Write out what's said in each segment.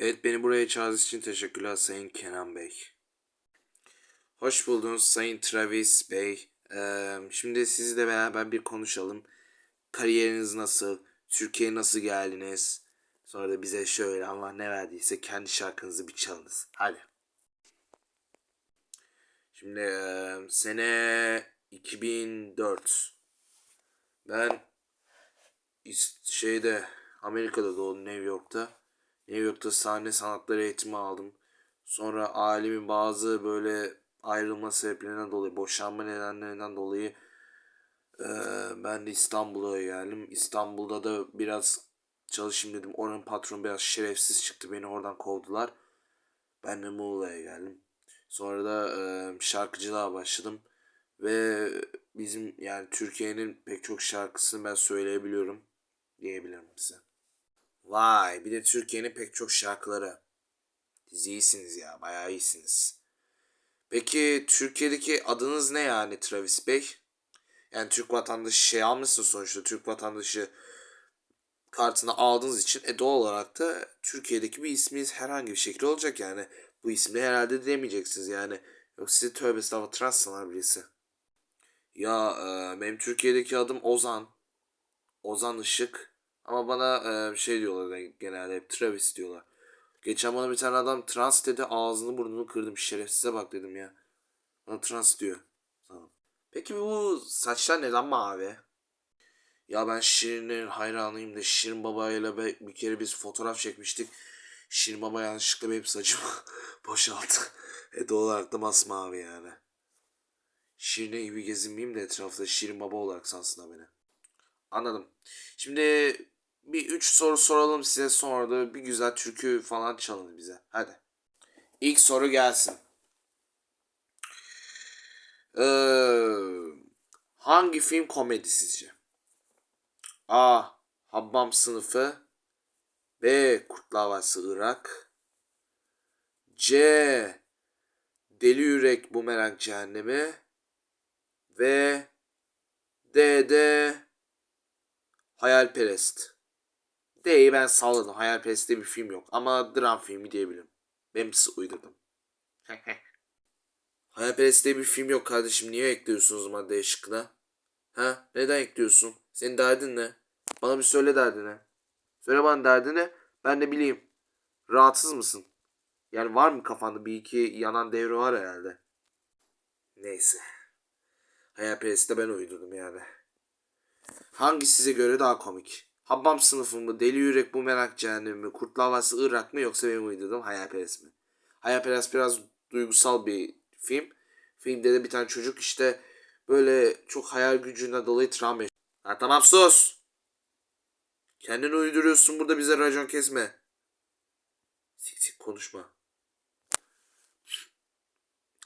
Evet beni buraya çağırdığınız için teşekkürler Sayın Kenan Bey. Hoş buldunuz Sayın Travis Bey. Ee, şimdi sizle beraber bir konuşalım. Kariyeriniz nasıl? Türkiye'ye nasıl geldiniz? Sonra da bize şöyle Allah ne verdiyse kendi şarkınızı bir çalınız. Hadi. Şimdi e, sene 2004. Ben şeyde Amerika'da doğdum New York'ta. New York'ta sahne sanatları eğitimi aldım. Sonra ailemin bazı böyle ayrılma sebeplerinden dolayı, boşanma nedenlerinden dolayı eee, ben de İstanbul'a geldim. İstanbul'da da biraz çalışayım dedim. Oranın patronu biraz şerefsiz çıktı. Beni oradan kovdular. Ben de Muğla'ya geldim. Sonra da eee, şarkıcılığa başladım. Ve bizim yani Türkiye'nin pek çok şarkısını ben söyleyebiliyorum diyebilirim size. Vay bir de Türkiye'nin pek çok şarkıları. Siz iyisiniz ya bayağı iyisiniz. Peki Türkiye'deki adınız ne yani Travis Bey? Yani Türk vatandaşı şey almışsın sonuçta Türk vatandaşı kartını aldığınız için e doğal olarak da Türkiye'deki bir isminiz herhangi bir şekilde olacak yani. Bu ismi herhalde demeyeceksiniz yani. Yok sizi tövbe estağfurullah trans sanar birisi. Ya e, benim Türkiye'deki adım Ozan. Ozan Işık. Ama bana e, şey diyorlar genelde hep Travis diyorlar. Geçen bana bir tane adam trans dedi ağzını burnunu kırdım şerefsize bak dedim ya. Bana trans diyor. Tamam. Peki bu saçlar neden mavi? Ya ben Şirin'in hayranıyım da Şirin Baba'yla bir kere biz fotoğraf çekmiştik. Şirin Baba yanlışlıkla benim saçımı boşalttı. E doğal olarak da masmavi yani. Şirin'e gibi gezinmeyeyim de etrafta Şirin Baba olarak sansınlar beni. Anladım. Şimdi bir üç soru soralım size sonra da bir güzel türkü falan çalın bize. Hadi. İlk soru gelsin. Ee, hangi film komedi sizce? A. Habbam sınıfı B. Kurtlar Vadisi Irak C. Deli Yürek Bumerang Cehennemi ve D. D. Hayalperest. D'yi ben salladım. Hayalperest diye bir film yok. Ama dram filmi diyebilirim. Ben size uydurdum. Hayalperest diye bir film yok kardeşim. Niye ekliyorsunuz o zaman şıkkına? Ha? Neden ekliyorsun? Senin derdin ne? Bana bir söyle derdini. Söyle bana derdini. Ben de bileyim. Rahatsız mısın? Yani var mı kafanda bir iki yanan devre var herhalde. Neyse. Hayalperest'te ben uydurdum yani. Hangi size göre daha komik? Habbam sınıfı mı, Deli Yürek bu merak cehennemi mi, Kurtlar Vadisi Irak mı yoksa benim uydurduğum Hayalperest mi? Hayalperest biraz duygusal bir film. Filmde de bir tane çocuk işte böyle çok hayal gücünden dolayı travma yaşıyor. Ha tamam sus. Kendini uyduruyorsun burada bize racon kesme. Sik sik konuşma.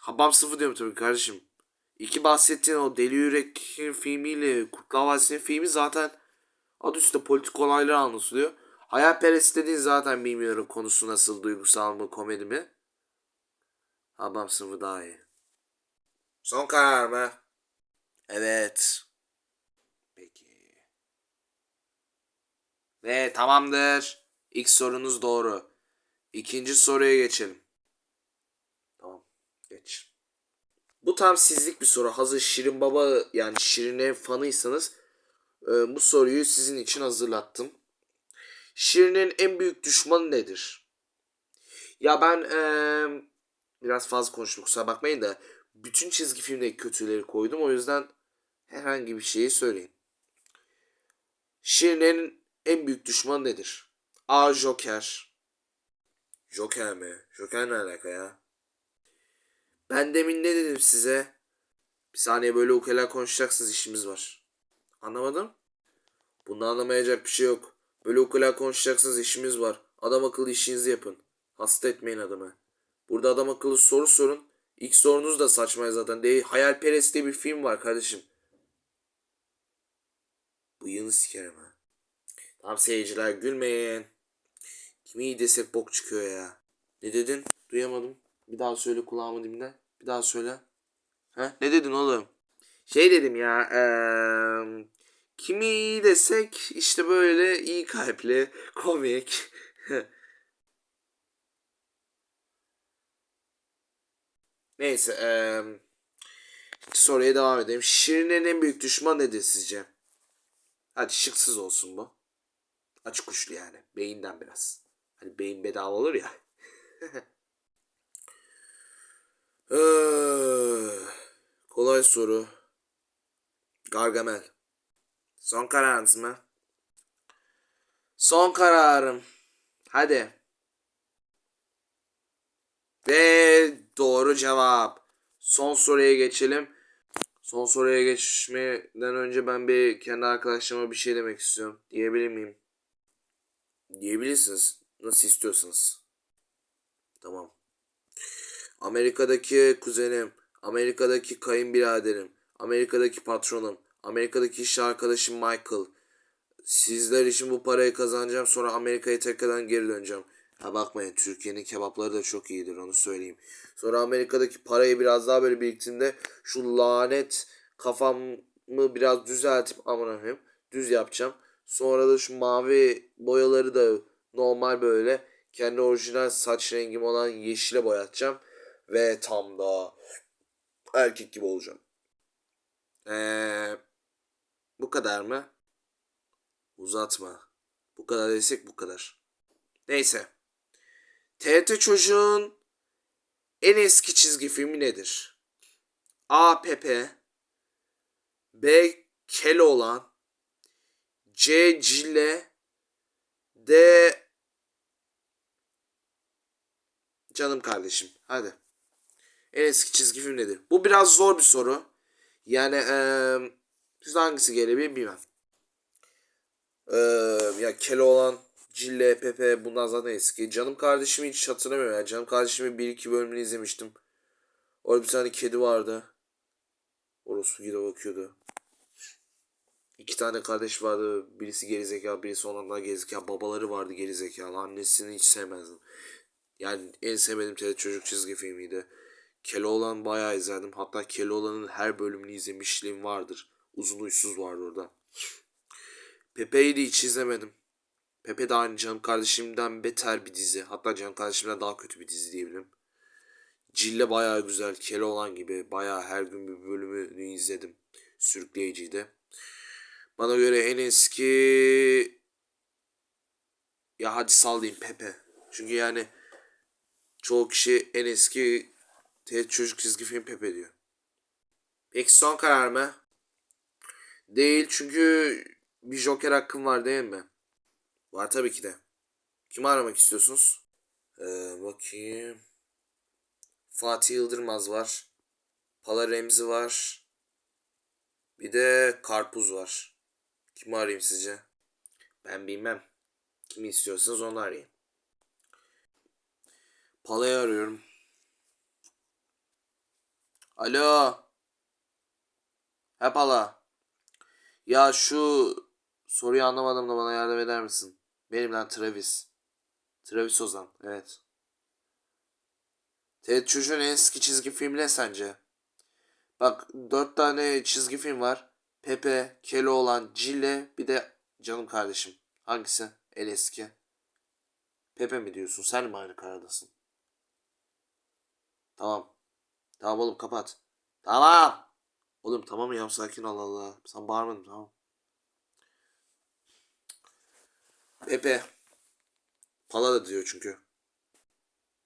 Habbam sınıfı diyorum tabii kardeşim. İki bahsettiğin o Deli Yürek filmiyle Kurtlar Vadisi'nin filmi zaten adı üstünde politik olaylar anlatılıyor. Hayalperest dediğin zaten bilmiyorum konusu nasıl duygusal mı komedi mi. Habam sınıfı daha iyi. Son karar mı? Evet. Peki. Ve tamamdır. İlk sorunuz doğru. İkinci soruya geçelim. Tamam. Geç. Bu tam sizlik bir soru. Hazır Şirin Baba yani Şirin'e fanıysanız bu soruyu sizin için hazırlattım. Şirin'in en büyük düşmanı nedir? Ya ben e, biraz fazla konuştum kusura bakmayın da bütün çizgi filmdeki kötüleri koydum. O yüzden herhangi bir şeyi söyleyin. Şirin'in en büyük düşmanı nedir? A. Joker. Joker mi? Joker ne alaka ya? Ben demin ne dedim size? Bir saniye böyle ukala konuşacaksınız işimiz var. Anlamadım. Bunda anlamayacak bir şey yok. Böyle ukala konuşacaksınız işimiz var. Adam akıllı işinizi yapın. Hasta etmeyin adamı. Burada adam akıllı soru sorun. İlk sorunuz da saçma zaten. Değil. Hayalperest diye bir film var kardeşim. Bıyığını sikerim ha. Tamam seyirciler gülmeyin. Kimi iyi desek bok çıkıyor ya. Ne dedin? Duyamadım. Bir daha söyle kulağımın dibine. Bir daha söyle. Ha? Ne dedin oğlum? şey dedim ya e, kimi iyi desek işte böyle iyi kalpli, komik. Neyse e, soruya devam edelim. Şirine'nin en büyük düşman nedir sizce? Hadi şıksız olsun bu. Açık uçlu yani. Beyinden biraz. Hani beyin bedava olur ya. ee, kolay soru. Gargamel. Son kararınız mı? Son kararım. Hadi. Ve doğru cevap. Son soruya geçelim. Son soruya geçmeden önce ben bir kendi arkadaşlarıma bir şey demek istiyorum. Diyebilir miyim? Diyebilirsiniz. Nasıl istiyorsanız. Tamam. Amerika'daki kuzenim, Amerika'daki kayınbiraderim, Amerika'daki patronum, Amerika'daki iş arkadaşım Michael. Sizler için bu parayı kazanacağım sonra Amerika'ya tekrardan geri döneceğim. Ha bakmayın Türkiye'nin kebapları da çok iyidir onu söyleyeyim. Sonra Amerika'daki parayı biraz daha böyle biriktiğimde şu lanet kafamı biraz düzeltip aman koyayım, düz yapacağım. Sonra da şu mavi boyaları da normal böyle kendi orijinal saç rengim olan yeşile boyatacağım. Ve tam da erkek gibi olacağım. Eee bu kadar mı? Uzatma. Bu kadar desek bu kadar. Neyse. TRT Çocuğun en eski çizgi filmi nedir? A. Pepe B. Keloğlan C. Cille D. Canım kardeşim. Hadi. En eski çizgi film nedir? Bu biraz zor bir soru. Yani eee size hangisi gelebilir bilmem. Eee ya Keloğlan, Cille, Pepe bunlar zaten eski. Canım kardeşimi hiç hatırlamıyorum. Yani canım kardeşimi bir iki bölümünü izlemiştim. Orada bir tane kedi vardı. Orospu gibi bakıyordu. İki tane kardeş vardı. Birisi gerizekalı, birisi ondan daha gerizekalı. Babaları vardı gerizekalı. Annesini hiç sevmezdim. Yani en sevmediğim tele çocuk çizgi filmiydi. Keloğlan bayağı izledim. Hatta Keloğlan'ın her bölümünü izlemişliğim vardır. Uzun uysuz vardı orada. Pepe'yi de hiç izlemedim. Pepe de aynı canım kardeşimden beter bir dizi. Hatta canım kardeşimden daha kötü bir dizi diyebilirim. Cille bayağı güzel. Keloğlan gibi. Bayağı her gün bir bölümünü izledim. Sürükleyiciydi. Bana göre en eski... Ya hadi sallayayım Pepe. Çünkü yani çoğu kişi en eski çocuk çizgi film Pepe diyor. Peki son karar mı? Değil çünkü bir Joker hakkım var değil mi? Var tabii ki de. Kimi aramak istiyorsunuz? Ee, bakayım. Fatih Yıldırmaz var. Pala Remzi var. Bir de Karpuz var. Kimi arayayım sizce? Ben bilmem. Kimi istiyorsanız onu arayın. Pala'yı arıyorum. Alo. He Pala. Ya şu soruyu anlamadım da bana yardım eder misin? Benim lan Travis. Travis Ozan. Evet. Ted Çocuğun en eski çizgi filmi ne sence? Bak dört tane çizgi film var. Pepe, Keloğlan, Cille bir de canım kardeşim. Hangisi en eski? Pepe mi diyorsun? Sen mi aynı karardasın? Tamam. Tamam oğlum kapat. Tamam. Oğlum tamam ya sakin ol Allah. Sen bağırmadın tamam. Pepe. Pala da diyor çünkü.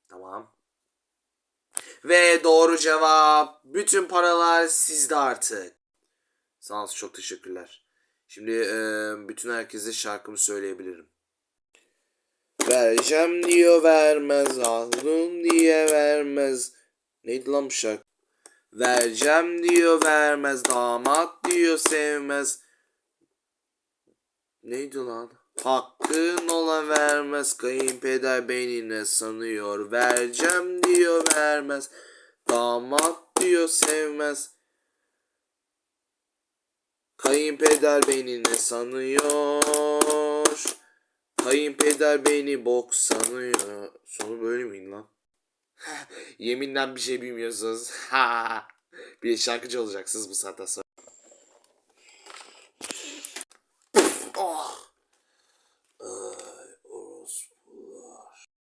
Tamam. Ve doğru cevap. Bütün paralar sizde artık. Sağ olsun çok teşekkürler. Şimdi eee, bütün herkese şarkımı söyleyebilirim. Vereceğim diyor vermez, aldım diye vermez. Neydi lan bu şarkı? Vereceğim diyor vermez, damat diyor sevmez. Neydi lan? Hakkın olan vermez, kayınpeder beni ne sanıyor? Vereceğim diyor vermez, damat diyor sevmez. Kayınpeder beni ne sanıyor? Kayınpeder beni bok sanıyor. Sonu böyle miydi lan? Yeminle bir şey bilmiyorsunuz. bir de şarkıcı olacaksınız bu saatten sonra.